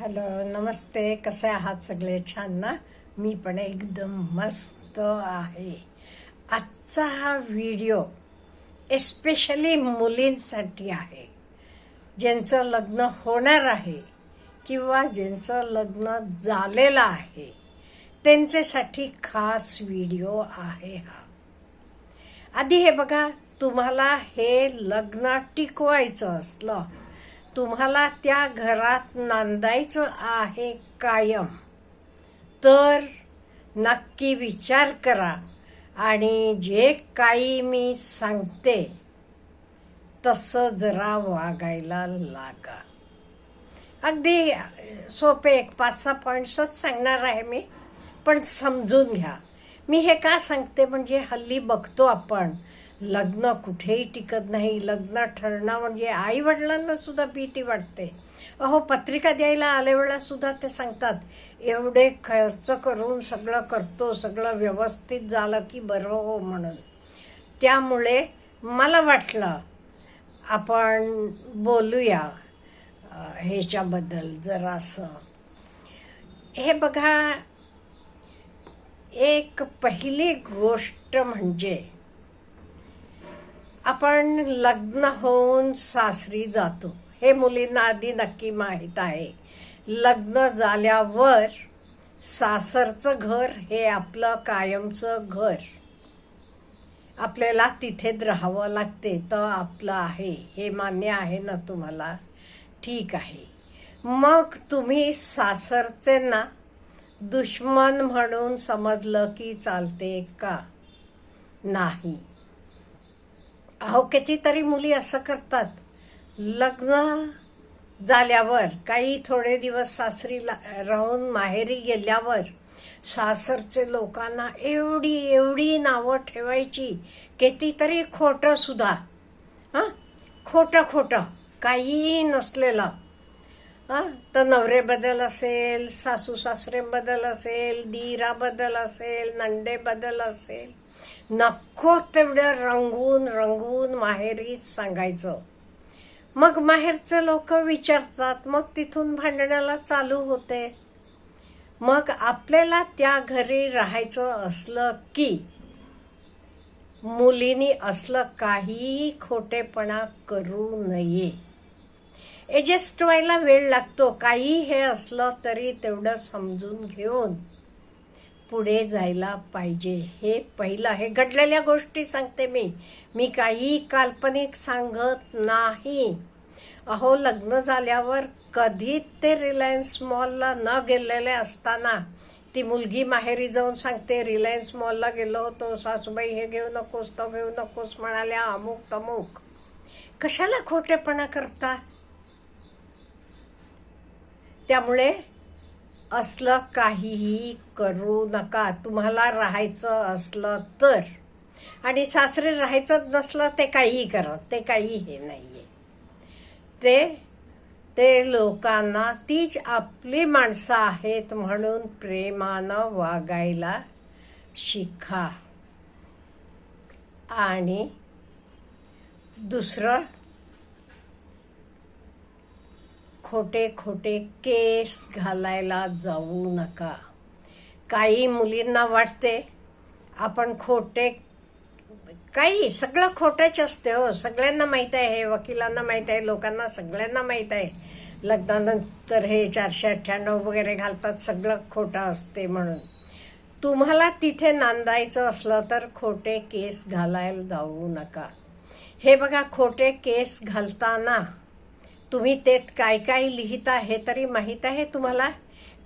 Hello नमस्ते. कसे आहात सगळे? छान ना? मी पण एकदम मस्त आहे. आजचा हा व्हिडिओ एस्पेशली मुलींसाठी आहे. ज्यांचं लग्न होणार आहे किंवा ज्यांचं लग्न झालेलं आहे त्यांच्यासाठी खास व्हिडिओ आहे हा. आधी हे बघा तुम्हाला हे लग्न टिकवायचं असलं तुम्हाला त्या घरात नांदायचं आहे कायम. तर नक्की विचार करा आणि जे काही मी सांगते तसं जरा वागायला लागा. अगदी सोपे एक पाच सहा पॉईंट्सच सांगणार आहे मी पण समजून घ्या. मी हे का सांगते? म्हणजे हल्ली बघतो आपण लग्न कुठेही टिकत नाही लग्न ठरणं म्हणजे आई वडिलांना सुद्धा भीती वाटते. अहो पत्रिका द्यायला आले सुद्धा ते सांगतात एवढे खर्च करून सगळं करतो सगळं व्यवस्थित झालं की बरं हो म्हणून. त्यामुळे मला वाटलं आपण बोलूया ह्याच्याबद्दल जरासं. हे बघा एक पहिली गोष्ट म्हणजे आपण लग्न होऊन सासरी जातो. हे मुलींना आधी नक्की माहीत आहे. लग्न झाल्यावर सासरचं घर हे आपलं कायमचं घर. आपल्याला तिथेच राहावं लागते. तर आपलं आहे. हे मान्य आहे ना तुम्हाला? ठीक आहे. मग तुम्ही सासरचे ना दुश्मन म्हणून समजलं की चालते का? नाही. अहो कितीतरी मुली असं करतात. लग्न झाल्यावर काही थोडे दिवस सासरी राहून माहेरी गेल्यावर सासरचे लोकांना एवढी एवढी नावं ठेवायची कितीतरी खोटं सुद्धा. हां? खोटं खोटं. काहीही नसलेलं. हां? तर नवरेबद्दल असेल सासू सासरेबद्दल असेल दीराबद्दल असेल नंडेबद्दल असेल. नको तेवढं रंगवून रंगवून माहेरी सांगायचं. मग माहेरचे लोक विचारतात मग तिथून भांडणाला चालू होते. मग आपल्याला त्या घरी राहायचं असलं की मुलीनी असलं काहीही खोटेपणा करू नये. एडजस्ट व्हायला वेळ लागतो. काही हे असलं तरी तेवढं समजून घेऊन पुढे जायला पाहिजे. हे पहिलं हे घडलेल्या गोष्टी सांगते मी. मी काही काल्पनिक सांगत नाही. अहो लग्न झाल्यावर कधी ते रिलायन्स मॉलला न गेलेले असताना ती मुलगी माहेरी जाऊन सांगते रिलायन्स मॉलला गेलो होतो. सासूबाई हे घेऊ नकोस तो घेऊ नकोस म्हणाल्या अमुक तमुक. कशाला खोटेपणा करता? त्यामुळे असलं काहीही करू नका. तुम्हाला राहायचं असलं तर. आणि सासरे राहायचं नसलं ते काहीही करा. ते काही हे आहे ते ते लोकांना तीच आपली माणसं आहेत म्हणून प्रेमानं वागायला शिका. आणि दुसरं खोटे खोटे केस घालायला जाऊ नका. काही मुलींना वाटते आपण खोटे काही सगळं खोटंच असते हो. सगळ्यांना माहीत आहे हे वकिलांना माहीत आहे लोकांना सगळ्यांना माहीत आहे. लग्नानंतर हे चारशे अठ्ठ्याण्णव वगैरे घालतात सगळं खोटं असते म्हणून. तुम्हाला तिथे नांदायचं असलं तर खोटे केस घालायला जाऊ नका. हे बघा खोटे केस घालताना तुम्ही ते काय काय लिहिता हे तरी माहीत आहे तुम्हाला?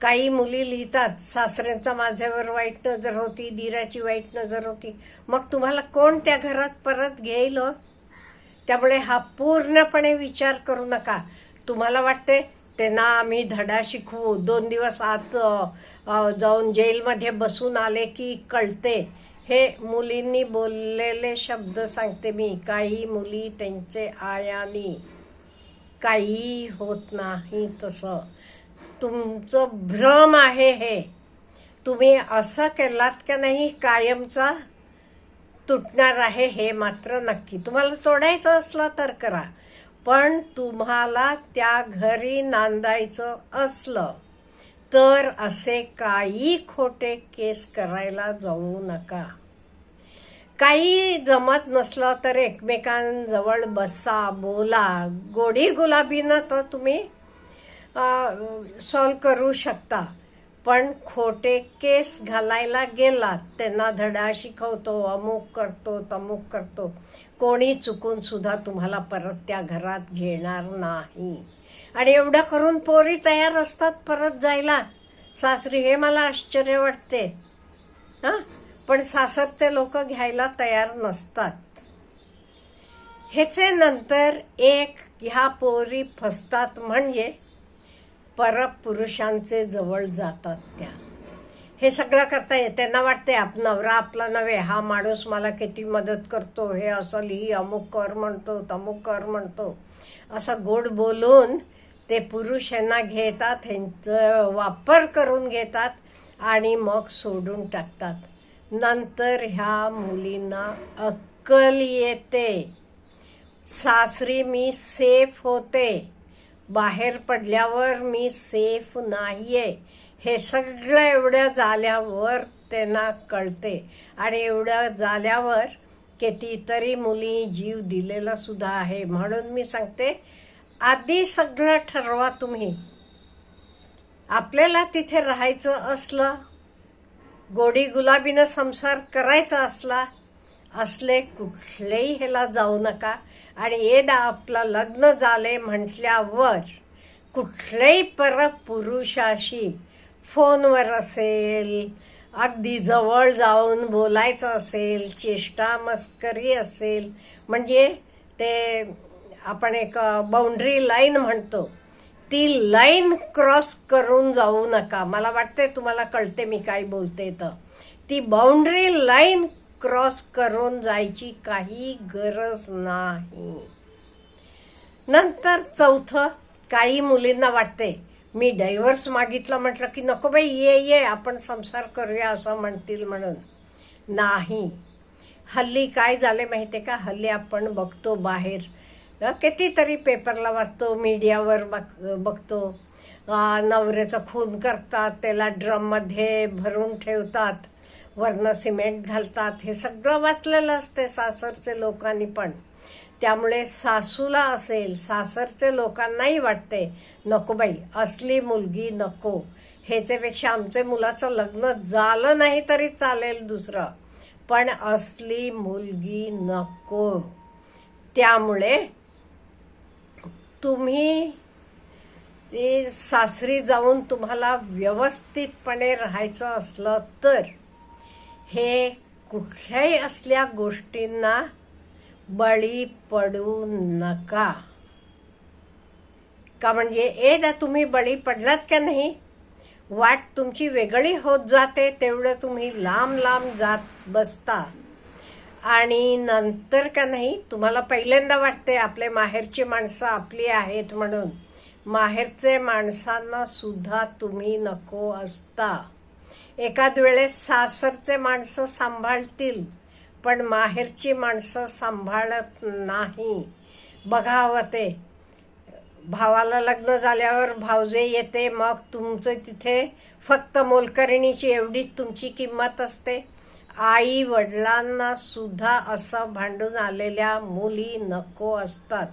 काही मुली लिहितात सासऱ्यांचा माझ्यावर वाईट नजर होती दिराची वाईट नजर होती. मग तुम्हाला कोण त्या घरात परत घेईल त्यामुळे हा पूर्णपणे विचार करू नका. तुम्हाला वाटते त्यांना आम्ही धडा शिकवू. दोन दिवस आत जाऊन जेलमध्ये बसून आले की कळते. हे मुलींनी बोललेले शब्द सांगते मी. काही मुली त्यांचे आयानी काही होत नाही तसं. तुमचं भ्रम आहे हे. तुम्ही असं केलात का नाही कायमचा तुटणार आहे हे मात्र नक्की. तुम्हाला तोडायचं असलं तर करा पण तुम्हाला त्या घरी नांदायचं असलं तर असे काही खोटे केस करायला जाऊ नका. काही जमत नसलं तर एकमेकांजवळ बसा बोला. गोडी गुलाबीनं तर तुम्ही सॉल्व करू शकता. पण खोटे केस घालायला गेलात त्यांना धडा शिकवतो अमुक करतो तमुक करतो. कोणी चुकून सुद्धा तुम्हाला परत त्या घरात घेणार नाही. आणि एवढं करून पोरी तयार असतात परत जायला. सासरी हे मला आश्चर्य वाटते. हां? पण सासरचे लोक घ्यायला तयार नसतात. ह्याचे नंतर एक ह्या पोरी फसतात म्हणजे परपुरुषांचे जवळ जातात त्या. हे सगळं करता येते त्यांना वाटते आप नवरा आपला नव्हे हा माणूस मला किती मदत करतो हे असं लिही अमुक कर म्हणतो तमुक कर म्हणतो. असं गोड बोलून ते पुरुष यांना घेतात ह्यांचं वापर करून घेतात आणि मग सोडून टाकतात. नंतर ह्या मुलींना अक्कल येते. सासरी मी सेफ होते. बाहेर पडल्यावर मी सेफ नाही आहे हे सगळं एवढं झाल्यावर त्यांना कळते. आणि एवढं झाल्यावर कितीतरी मुली जीव दिलेला सुद्धा आहे. म्हणून मी सांगते आधी सगळं ठरवा तुम्ही. आपल्याला तिथे राहायचं असलं गोडी गुलाबीनं संसार करायचा असला असले कुठलेही ह्याला जाऊ नका. आणि येदा आपलं लग्न झाले म्हटल्यावर कुठल्याही परपुरुषाशी फोनवर असेल अगदी जवळ जाऊन बोलायचं असेल चेष्टा मस्करी असेल म्हणजे ते आपण एक बाउंड्री लाईन म्हणतो. ती लाईन क्रॉस करून जाऊ नका. मला वाटते तुम्हाला कळते मी काय बोलते तर ती बाउंड्री लाईन क्रॉस करून जायची काही गरज नाही. नंतर चौथं काही मुलींना वाटते मी डायव्हर्स मागितलं म्हटलं की नको बाई ये ये आपण संसार करूया असं म्हणतील म्हणून. नाही. हल्ली काय झाले माहिती आहे का? हल्ली आपण बघतो बाहेर. कितीतरी पेपरला वाचतो मीडियावर बघ बघतो. नवऱ्याचं खून करतात त्याला ड्रममध्ये भरून ठेवतात वरनं सिमेंट घालतात. हे सगळं वाचलेलं असते सासरचे लोकांनी पण. त्यामुळे सासूला असेल सासरचे लोकांनाही वाटते नको बाई असली मुलगी नको. ह्याच्यापेक्षा आमचे मुलाचं लग्न झालं नाही तरी चालेल दुसरं. पण असली मुलगी नको. त्यामुळे तुम्ही सासरी जाऊन तुम्हाला व्यवस्थितपणे राहायचं असलं तर हे कुठल्याही असल्या गोष्टींना बळी पडू नका. का म्हणजे एकदा तुम्ही बळी पडलात का नाही वाट तुमची वेगळी होत जाते तेवढं तुम्ही लांब लांब जात बसता. आणि नंतर का नाही तुम्हाला पहिल्यांदा वाटते आपले माहेरची माणसं आपली आहेत म्हणून. माहेरचे माणसांना सुद्धा तुम्ही नको असता. एखाद वेळेस सासरचे माणसं सांभाळतील पण माहेरची माणसं सांभाळत नाही. बघावं हो ते. भावाला लग्न झाल्यावर भावजे येते मग तुमचं तिथे फक्त मोलकरणीची एवढीच तुमची किंमत असते. आई वडिलांना सुद्धा असं भांडून आलेल्या मुली नको असतात.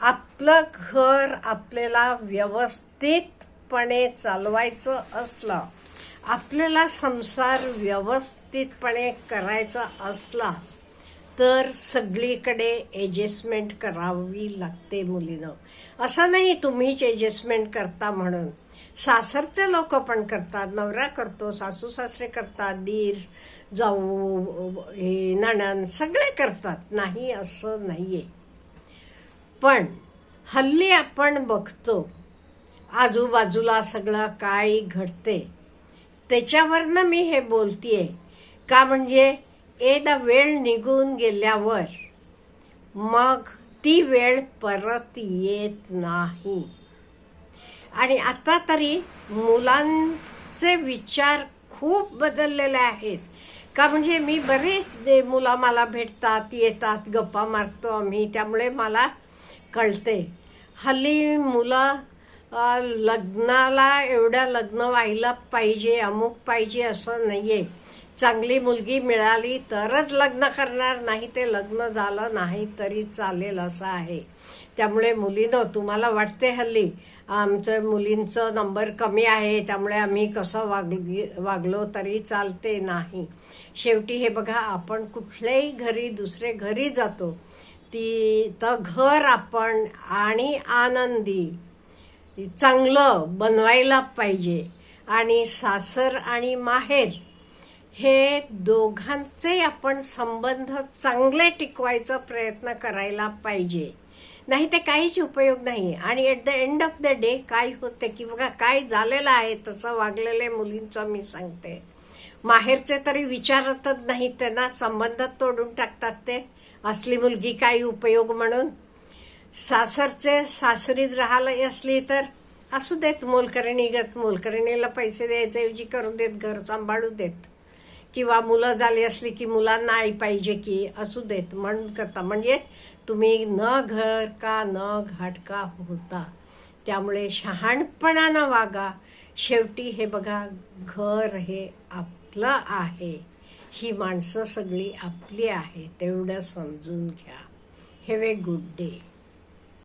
आपलं घर आपल्याला व्यवस्थितपणे चालवायचं असलं आपल्याला संसार व्यवस्थितपणे करायचा असला तर सगळीकडे ॲडजस्टमेंट करावी लागते मुलीनं. असं नाही तुम्हीच ॲडजस्टमेंट करता म्हणून. सासरचे लोक पण करतात. नवरा करतो सासू सासरे करतात दीर जाऊ हे नणन सगळे करतात. नाही असं नाही आहे पण हल्ली आपण बघतो आजूबाजूला सगळं काय घडते त्याच्यावरनं मी हे बोलतीये. का म्हणजे एकदा वेळ निघून गेल्यावर मग ती वेळ परत येत नाही. आणि आता तरी मुलांचे विचार खूप बदललेले आहेत. का म्हणजे मी बरेच दे- मुलं मला भेटतात येतात गप्पा मारतो आम्ही त्यामुळे मला कळते हल्ली मुलं लग्नाला एवढ्या लग्न व्हायला पाहिजे अमुक पाहिजे असं नाही आहे चांगली मुलगी मिळाली तरच लग्न करणार नाही ते लग्न झालं नाही तरी चालेल असं आहे. त्यामुळे मुलीनं तुम्हाला वाटते हल्ली आमच्या मुलींचं नंबर कमी आहे त्यामुळे आम्ही कसं वाग वागलो तरी चालते नाही. शेवटी हे बघा आपण कुठल्याही घरी दुसरे घरी जातो ती तर घर आपण आणि आनंदी चांगलं बनवायला पाहिजे. आणि सासर आणि माहेर हे दोघांचे आपण संबंध चांगले टिकवायचा प्रयत्न करायला पाहिजे. नाही ते काहीच उपयोग नाही आणि at the end of the day काय होते की बघा काय झालेलं आहे तसं वागलेल्या मुलींचं मी सांगते. माहेरचे तरी विचारतच नाही त्यांना संबंध तोडून टाकतात ते. असली मुलगी काही उपयोग म्हणून. सासरचे सासरीत राहायला असली तर असू देत मोलकरणीगत मोलकरणीला पैसे द्यायच्याऐवजी करून करू देत घर सांभाळू देत. किंवा मुलं झाली असली की मुलांना आई पाहिजे की असू देत. म्हणून करता. म्हणजे तुम्ही न घर का न घाटका होता. त्यामुळे शहाणपणानं वागा. शेवटी हे बघा घर हे आपलं आहे. ही माणसं सगळी आपली आहे. तेवढं समजून घ्या. Have a good day